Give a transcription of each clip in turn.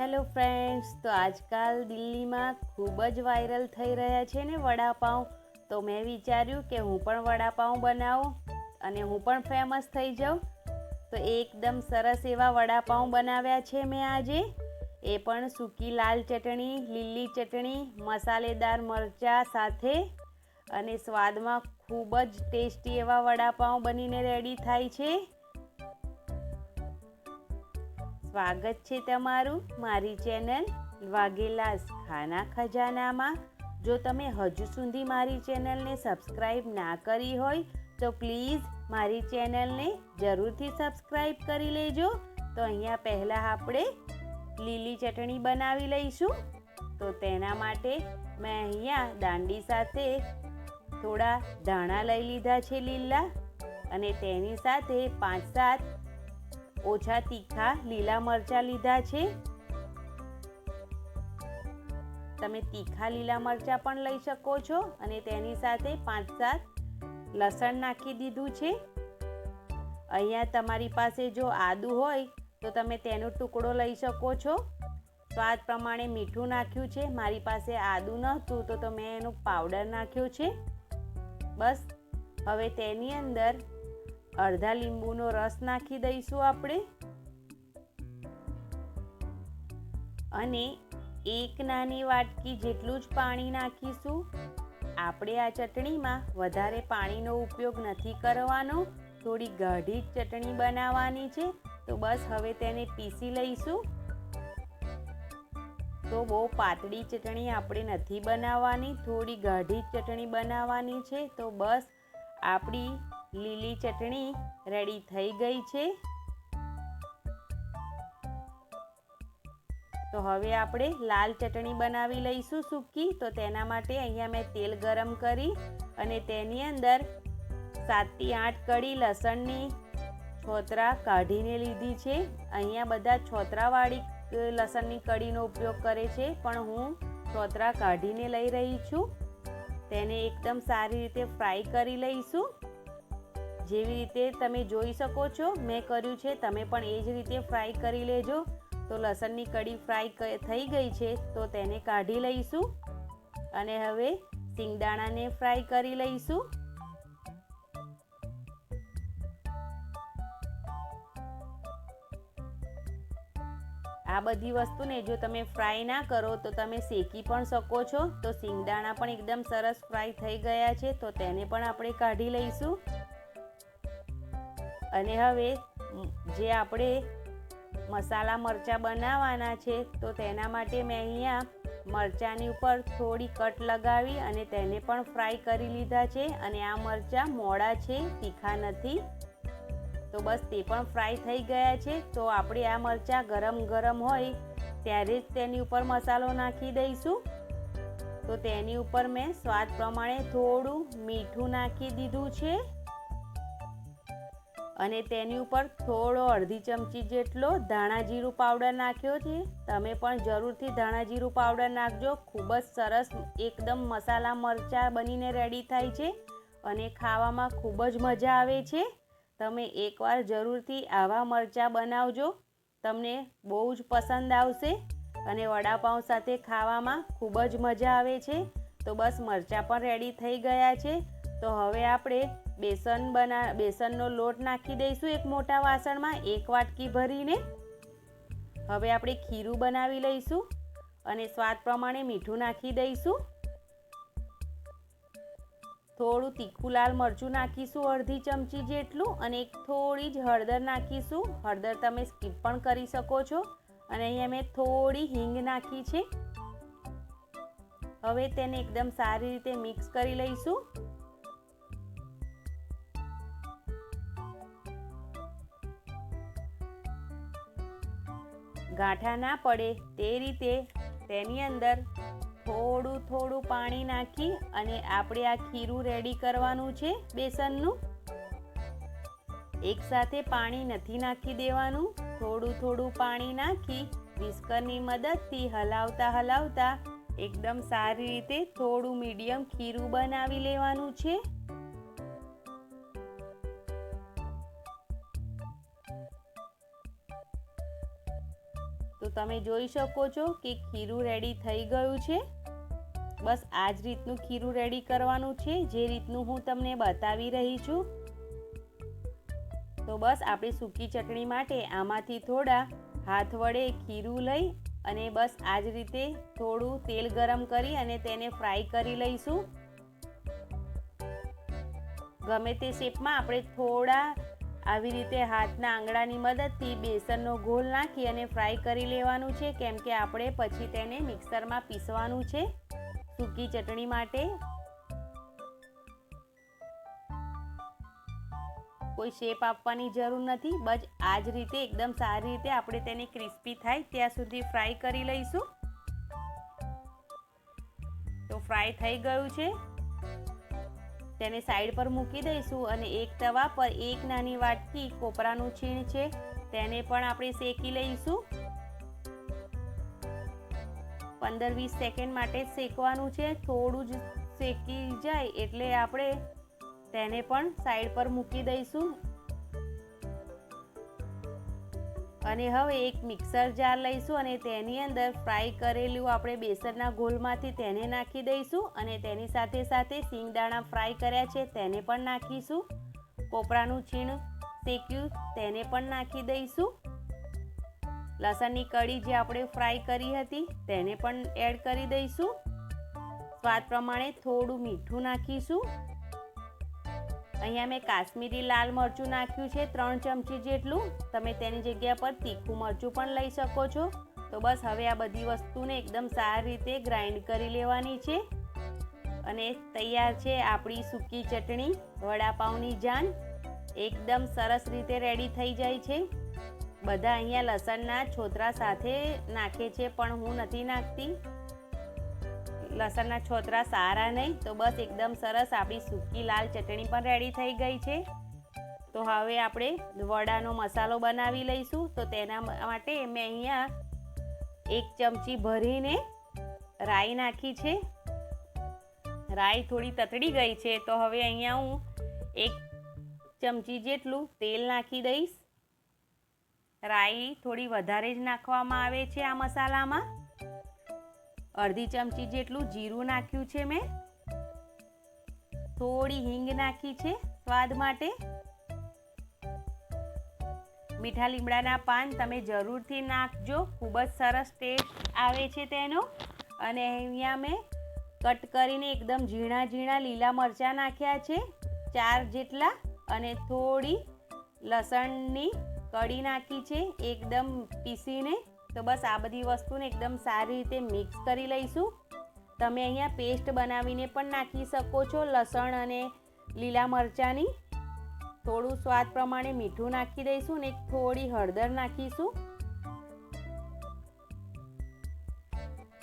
Hello friends, તો આજકાલ દિલ્હીમાં ખૂબ જ વાયરલ થઈ રહ્યા છે ને વડાપાઉં. તો મેં વિચાર્યું કે હું પણ વડાપાઉં બનાવું અને હું પણ ફેમસ થઈ જાઉં. તો એકદમ સરસ એવા વડાપાઉં બનાવ્યા છે મેં આજે. એ પણ સૂકી લાલ ચટણી, લીલી ચટણી, મસાલેદાર મરચાં સાથે અને સ્વાદમાં ખૂબ જ ટેસ્ટી એવા વડાપાઉં બનીને રેડી થાય છે. સ્વાગત છે તમારું મારી ચેનલ વાઘેલાસ ખાના ખજાનામાં. જો તમે હજુ સુધી મારી ચેનલને સબસ્ક્રાઈબ ના કરી હોય, તો પ્લીઝ મારી ચેનલને જરૂરથી સબસ્ક્રાઈબ કરી લેજો. તો અહીંયા પહેલાં આપણે લીલી ચટણી બનાવી લઈશું. તો તેના માટે મેં અહીંયા દાંડી સાથે થોડા ધાણા લઈ લીધા છે લીલા. અને તેની સાથે પાંચ સાત ઓછા તીખા લીલા મરચાં લીધા છે. તમે તીખા લીલા મરચાં પણ લઈ શકો છો અને તેની સાથે પાંચ સાત લસણ નાખી દીધું છે. અહીંયા તમારી પાસે જો આદુ હોય તો તમે તેનો ટુકડો લઈ શકો છો. સ્વાદ પ્રમાણે મીઠું નાખ્યું છે. મારી પાસે આદુ નહોતું તો મેં એનો પાવડર નાખ્યો છે. બસ, હવે તેની અંદર અડધા લીંબુનો રસ નાખી દઈશું આપણે. અને એક નાની વાટકી જેટલું જ પાણી નાખીશું. આપણે આ ચટણીમાં વધારે પાણીનો ઉપયોગ નથી કરવાનો. થોડી ગાઢી ચટણી બનાવવાની છે. તો બસ હવે તેને પીસી લઈશું. તો બહુ પાતળી ચટણી આપણે નથી બનાવવાની. થોડી ગાઢી ચટણી બનાવવાની છે. તો બસ આપણી લીલી ચટણી રેડી થઈ ગઈ છે. તો હવે આપણે લાલ ચટણી બનાવી લઈશું સૂકી. તો તેના માટે અહીંયા મેં તેલ ગરમ કરી અને તેની અંદર સાતથી આઠ કડી લસણની છોતરા કાઢીને લીધી છે. અહીંયા બધા છોતરાવાળી લસણની કડીનો ઉપયોગ કરે છે, પણ હું છોતરા કાઢીને લઈ રહી છું. તેને એકદમ સારી રીતે ફ્રાય કરી લઈશું. જેવી રીતે તમે જોઈ શકો છો, મેં કર્યું છે, તમે પણ એ જ રીતે ફ્રાય કરી લેજો. તો લસણની કડી ફ્રાય થઈ ગઈ છે, તો તેને કાઢી લઈશું. અને હવે સિંગદાણાને ફ્રાય કરી લઈશું. આ બધી વસ્તુને જો તમે ફ્રાય ના કરો, તો તમે શેકી પણ શકો છો. તો સિંગદાણા પણ એકદમ સરસ ફ્રાય થઈ ગયા છે, તો તેને પણ આપણે કાઢી લઈશું. અને હવે જે આપણે મસાલા મરચાં બનાવવાના છે, તો તેના માટે મેં અહીંયા મરચાંની ઉપર થોડી કટ લગાવી અને તેને પણ ફ્રાય કરી લીધા છે અને આ મરચાં મોડા છે, તીખા નથી. તો બસ તે પણ ફ્રાય થઈ ગયા છે. તો આપણે આ મરચાં ગરમ ગરમ હોય ત્યારે જ તેની ઉપર મસાલો નાખી દઈશું. તો તેની ઉપર મેં સ્વાદ પ્રમાણે થોડું મીઠું નાખી દીધું છે. અને તેની ઉપર થોડો અડધી ચમચી જેટલો ધાણા જીરું પાવડર નાખ્યો છે. તમે પણ જરૂરથી ધાણા જીરું પાવડર નાખજો. ખૂબ જ સરસ એકદમ મસાલા મરચાં બનીને રેડી થાય છે અને ખાવામાં ખૂબ જ મજા આવે છે. તમે એકવાર જરૂરથી આવા મરચાં બનાવજો. તમને બહુ જ પસંદ આવશે અને વડાપાઉં સાથે ખાવામાં ખૂબ જ મજા આવે છે. તો બસ મરચાં પણ રેડી થઈ ગયા છે. તો હવે આપણે બેસન બના, બેસનનો લોટ નાખી દઈશું એક મોટા વાસણમાં, એક વાટકી ભરીને. હવે આપણે ખીરું બનાવી લઈશું અને સ્વાદ પ્રમાણે મીઠું નાખી દઈશું. થોડું તીખું લાલ મરચું નાખીશું અડધી ચમચી જેટલું અને એક થોડી જ હળદર નાખીશું. હળદર તમે સ્કીપ પણ કરી શકો છો. અને અહીંયા મેં થોડી હિંગ નાખી છે. હવે તેને એકદમ સારી રીતે મિક્સ કરી લઈશું. ગાંઠા ના પડે તે રીતે તેની અંદર થોડું થોડું પાણી નાખી અને આપણે આ ખીરું રેડી કરવાનું છે બેસનનું. એકસાથે પાણી નથી નાખી દેવાનું. થોડું થોડું પાણી નાખી વિસ્કરની મદદથી હલાવતા હલાવતા એકદમ સારી રીતે થોડું મીડિયમ ખીરું બનાવી લેવાનું છે. તો તમે જોઈ શકો છો કે ખીરું રેડી થઈ ગયું છે. બસ આ જ રીતનું ખીરું રેડી કરવાનું છે, જે રીતનું હું તમને બતાવી રહી છું. તો બસ આપણી સૂકી ચટણી માટે આમાંથી થોડા હાથ વડે ખીરું લઈ અને બસ આ જ રીતે થોડું તેલ ગરમ કરી અને તેને ફ્રાય કરી લઈશું. ગમે તે શેપમાં આપણે થોડા આવી રીતે હાથના આંગળાની મદદથી બેસનનો ઘોલ નાખી અને ફ્રાય કરી લેવાનું છે, કેમ કે આપણે પછી તેને મિક્સરમાં પીસવાનું છે. સૂકી ચટણી માટે કોઈ શેપ આપવાની જરૂર નથી, બસ આ જ રીતે એકદમ સારી રીતે આપણે તેને ક્રિસ્પી થાય ત્યાં સુધી ફ્રાય કરી લઈશું. તો ફ્રાય થઈ ગયું છે. તેને સાઈડ પર મૂકી દઈશું અને એક તવા પર એક નાની વાટકી કોપરાનું છીણ છે, તેને પણ આપણે શેકી લઈશું. પંદર વીસ સેકન્ડ માટે શેકવાનું છે, થોડું જ શેકી જાય એટલે આપણે તેને પણ સાઈડ પર મૂકી દઈશું. અને હવે એક મિક્સર જાર લઈશું અને તેની અંદર ફ્રાય કરેલું આપણે બેસનના ગોલમાંથી તેને નાખી દઈશું અને તેની સાથે સાથે સિંગદાણા ફ્રાય કર્યા છે તેને પણ નાખીશું. કોપરાનું છીણ શેક્યું તેને પણ નાખી દઈશું. લસણની કળી જે આપણે ફ્રાય કરી હતી તેને પણ એડ કરી દઈશું. સ્વાદ પ્રમાણે થોડું મીઠું નાખીશું. અહીંયા મેં કાશ્મીરી લાલ મરચું નાખ્યું છે, ત્રણ ચમચી જેટલું. તમે તેની જગ્યા પર તીખું મરચું પણ લઈ શકો છો. તો બસ હવે આ બધી વસ્તુને એકદમ સારી રીતે ગ્રાઇન્ડ કરી લેવાની છે. અને તૈયાર છે આપણી સૂકી ચટણી વડાપાઉંની જાન. એકદમ સરસ રીતે રેડી થઈ જાય છે. બધા અહીંયા લસણના છોતરા સાથે નાખે છે, પણ હું નથી નાખતી. લસણના છોતરા સારા નહીં, તો બસ એકદમ સરસ આપણી સૂકી લાલ ચટણી પણ રેડી થઈ ગઈ છે. તો હવે આપણે વડાનો મસાલો બનાવી લઈશું. તો તેના માટે મેં અહીંયા એક ચમચી ભરીને રાઈ નાખી છે. રાઈ થોડી તતડી ગઈ છે, તો હવે અહીંયા હું એક ચમચી જેટલું તેલ નાખી દઈશ. રાઈ થોડી વધારે જ નાખવામાં આવે છે આ મસાલામાં. અડધી ચમચી જેટલું જીરું નાખ્યું છે મેં. થોડી હિંગ નાખી છે સ્વાદ માટે. મીઠા લીમડાના પાન તમે જરૂરથી નાખજો. ખૂબ જ સરસ ટેસ્ટ આવે છે તેનો. અને અહીંયા મેં કટ કરીને એકદમ ઝીણા ઝીણા લીલા મરચાં નાખ્યા છે. ચાર જેટલા અને થોડી લસણની કડી નાખી છે. એકદમ પીસીને તો બસ આ બધી વસ્તુને એકદમ સારી રીતે મિક્સ કરી લઈશું. તમે અહીંયા પેસ્ટ બનાવીને પણ નાખી શકો છો, લસણ અને લીલા મરચાંની. થોડું સ્વાદ પ્રમાણે મીઠું નાખી દઈશું ને થોડી હળદર નાખીશું.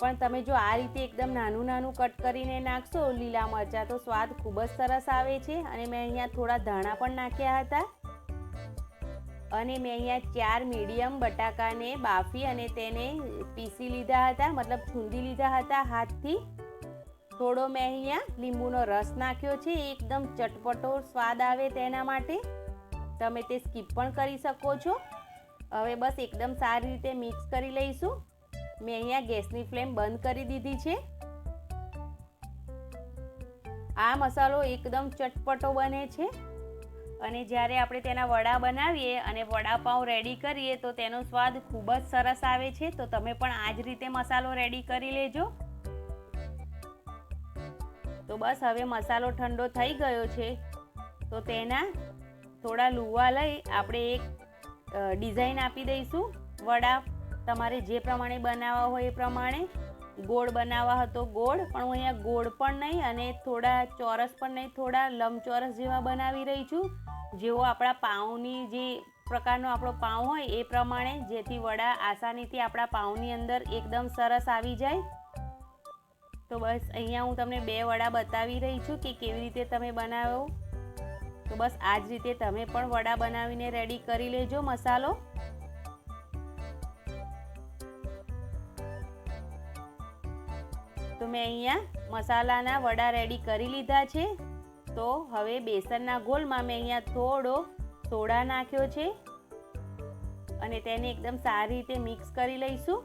પણ તમે જો આ રીતે એકદમ નાનું નાનું કટ કરીને નાખશો, લીલા મરચાં તો સ્વાદ ખૂબ જ સરસ આવે છે. અને મેં અહીંયા થોડા ધાણા પણ નાખ્યા હતા. અને મેં અહીંયા ચાર મીડિયમ બટાકાને બાફી અને તેને પીસી લીધા હતા, મતલબ ખૂંદી લીધા હતા હાથથી. થોડો મેં અહીંયા લીંબુનો રસ નાખ્યો છે એકદમ ચટપટો સ્વાદ આવે તેના માટે. તમે તે સ્કીપ પણ કરી શકો છો. હવે બસ એકદમ સારી રીતે મિક્સ કરી લઈશું. મેં અહીંયા ગેસની ફ્લેમ બંધ કરી દીધી છે. આ મસાલો એકદમ ચટપટો બને છે. અને જ્યારે આપણે તેના વડા બનાવીએ અને વડાપાઉં રેડી કરીએ, તો તેનો સ્વાદ ખૂબ જ સરસ આવે છે. તો તમે પણ આ જ રીતે મસાલો રેડી કરી લેજો. તો બસ હવે મસાલો ઠંડો થઈ ગયો છે. તો તેના થોડા લુવા લઈ આપણે એક ડિઝાઇન આપી દઈશું. વડા તમારે જે પ્રમાણે બનાવવા હોય એ પ્રમાણે. ગોળ બનાવવા હતો ગોળ, પણ હું અહીંયા ગોળ પણ નહીં અને થોડા ચોરસ પણ નહીં, થોડા લંબચોરસ જેવા બનાવી રહી છું. જેવો આપણા પાઉંની જે પ્રકારનો આપણો પાઉં હોય એ પ્રમાણે જેથી વડા આસાનીથી આપણા પાઉંની અંદર એકદમ સરસ આવી જાય. તો બસ અહીંયા હું તમને બે વડા બતાવી રહી છું કે કેવી રીતે તમે બનાવો. તો બસ આ જ રીતે તમે પણ વડા બનાવીને રેડી કરી લેજો મસાલો. તો મેં અહીંયા મસાલાના વડા રેડી કરી લીધા છે. તો હવે બેસનના ગોલમાં મેં અહીંયા થોડો સોડા નાખ્યો છે. અને તેને એકદમ સારી રીતે મિક્સ કરી લઈશું.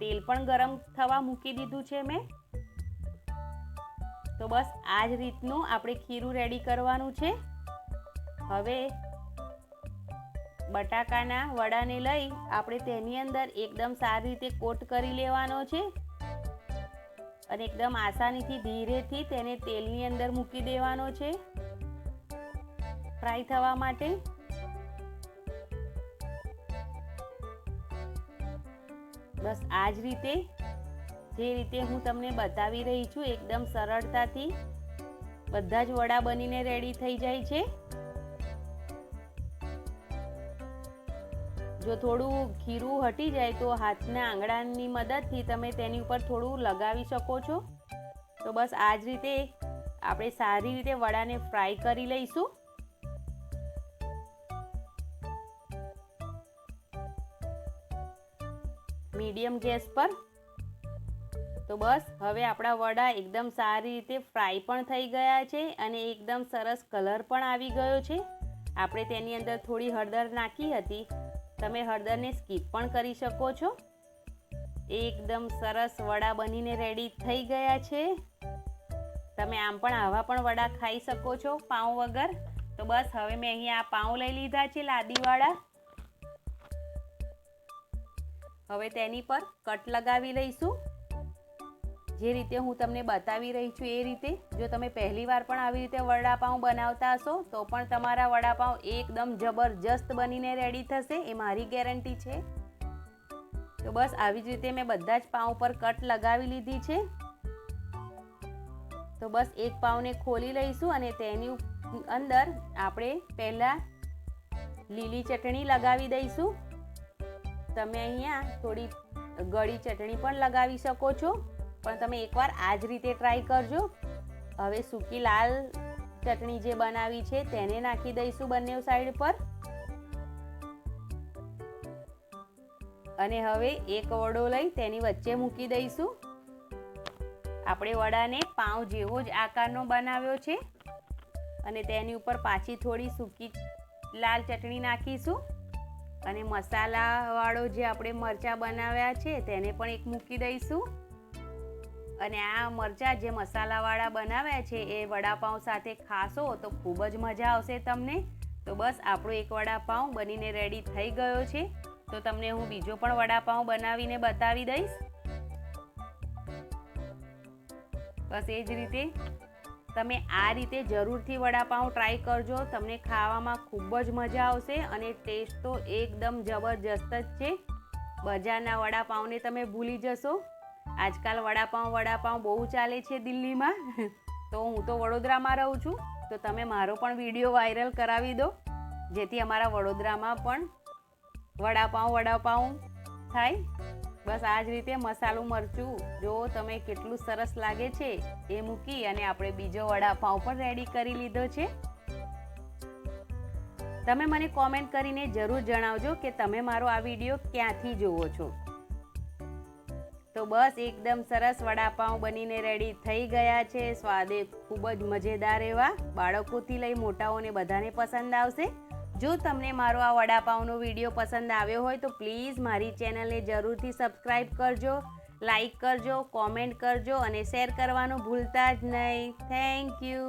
તેલ પણ ગરમ થવા મૂકી દીધું છે મેં. તો બસ આ જ રીતનું આપણે ખીરું રેડી કરવાનું છે. હવે બટાકાના વડાને લઈ આપણે તેની અંદર એકદમ સારી રીતે કોટ કરી લેવાનો છે. અને એકદમ આસાનીથી ધીરેથી તેને તેલની અંદર મૂકી દેવાનો છે. ફ્રાય થવા માટે. બસ આ જ રીતે જે રીતે હું તમને બતાવી રહી છું, એકદમ સરળતાથી બધા જ વડા બનીને રેડી થઈ જાય છે. જો થોડું ખીરું હટી જાય તો હાથના આંગળાની મદદથી તમે તેની ઉપર થોડું લગાવી શકો છો. તો બસ આ જ રીતે આપણે સારી રીતે વડાને ફ્રાય કરી લઈશું. મીડિયમ ગેસ પર. તો બસ હવે આપણા વડા એકદમ સારી રીતે ફ્રાય પણ થઈ ગયા છે અને એકદમ સરસ કલર પણ આવી ગયો છે. આપણે તેની અંદર થોડી હળદર નાખી હતી. તમે હળદરને સ્કીપ પણ કરી શકો છો. એકદમ સરસ વડા બનીને રેડી થઈ ગયા છે. તમે આમ પણ આવા પણ વડા ખાઈ શકો છો પાઉં વગર. તો બસ, હવે મેં અહીંયા આ પાઉં લઈ લીધા છે લાદીવાળા. હવે તેની પર કટ લગાવી લઈશું. જે રીતે હું તમને બતાવી રહી છું એ રીતે, જો તમે પહેલી વાર પણ આવી રીતે વડાપાઉં બનાવતા હશો, તો પણ તમારા વડાપાઉં એકદમ જબરજસ્ત બનીને રેડી થશે, એ મારી ગેરંટી છે. તો બસ આવી જ રીતે મેં બધા જ પાઉં પર કટ લગાવી લીધી છે. તો બસ એક પાઉંને ખોલી લઈશું અને તેની અંદર આપણે પહેલાં લીલી ચટણી લગાવી દઈશું. તમે અહીંયા થોડી ગળી ચટણી પણ લગાવી શકો છો. પણ તમે એકવાર આ જ રીતે ટ્રાય કરજો. હવે સૂકી લાલ ચટણી જે બનાવી છે, તેને નાખી દઈશું બંને સાઈડ પર. અને હવે એક વડો લઈ તેની વચ્ચે મૂકી દઈશું. આપણે વડાને પાઉં જેવો જ આકારનો બનાવ્યો છે. અને તેની ઉપર પાછી થોડી સૂકી લાલ ચટણી નાખીશું. અને મસાલાવાળો જે આપણે મરચાં બનાવ્યા છે, તેને પણ એક મૂકી દઈશું. અને આ મરચાં જે મસાલાવાળા બનાવ્યા છે, એ વડાપાઉં સાથે ખાશો તો ખૂબ જ મજા આવશે તમને. તો બસ, આપણો એક વડાપાઉં બનીને રેડી થઈ ગયો છે. તો તમને હું બીજો પણ વડાપાઉં બનાવીને બતાવી દઈશ. બસ, એ જ રીતે. તમે આ રીતે જરૂરથી વડાપાઉં ટ્રાય કરજો. તમને ખાવામાં ખૂબ જ મજા આવશે અને ટેસ્ટ તો એકદમ જબરજસ્ત જ છે. બજારના વડાપાઉંને તમે ભૂલી જશો. આજકાલ વડાપાઉં વડાપાઉં બહુ ચાલે છે દિલ્હીમાં. તો હું તો વડોદરામાં રહું છું. તો તમે મારો પણ વીડિયો વાયરલ કરાવી દો. જેથી અમારા વડોદરામાં પણ વડાપાઉં વડાપાઉં થાય. બસ આ જ રીતે મસાલું મરચું જો તમે કેટલું સરસ લાગે છે એ મૂકી અને આપણે બીજો વડાપાઉં પણ રેડી કરી લીધો છે. તમે મને કોમેન્ટ કરીને જરૂર જણાવજો કે તમે મારો આ વીડિયો ક્યાંથી જુઓ છો. તો બસ એકદમ સરસ વડાપાઉં બનીને રેડી થઈ ગયા છે. સ્વાદે ખૂબ જ મજેદાર એવા બાળકોથી લઈ મોટાઓને બધાને પસંદ આવશે. જો તમને મારો આ વડાપાઉંનો વીડિયો પસંદ આવ્યો હોય તો પ્લીઝ મારી ચેનલને જરૂરથી સબસ્ક્રાઈબ કરજો લાઈક કરજો કોમેન્ટ કરજો અને શેર કરવાનું ભૂલતા જ નહીં. Thank you